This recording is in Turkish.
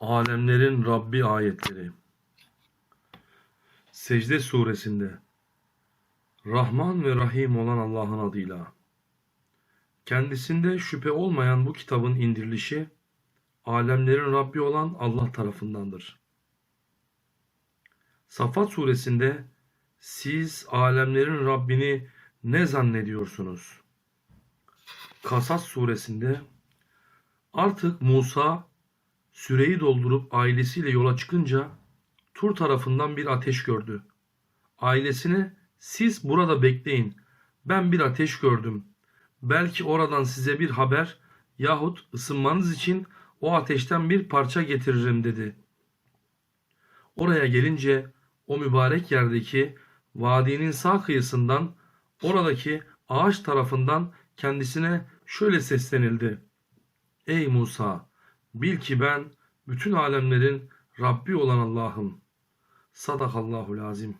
Alemlerin Rabbi ayetleri. Secde suresinde Rahman ve Rahim olan Allah'ın adıyla. Kendisinde şüphe olmayan bu kitabın indirilişi alemlerin Rabbi olan Allah tarafındandır. Safat suresinde siz alemlerin Rabbini ne zannediyorsunuz? Kasas suresinde artık Musa süreyi doldurup ailesiyle yola çıkınca Tur tarafından bir ateş gördü. Ailesine siz burada bekleyin. Ben bir ateş gördüm. Belki oradan size bir haber yahut ısınmanız için o ateşten bir parça getiririm dedi. Oraya gelince o mübarek yerdeki vadinin sağ kıyısından oradaki ağaç tarafından kendisine şöyle seslenildi. Ey Musa! Bil ki ben bütün alemlerin Rabbi olan Allah'ım. Sadakallahul azim.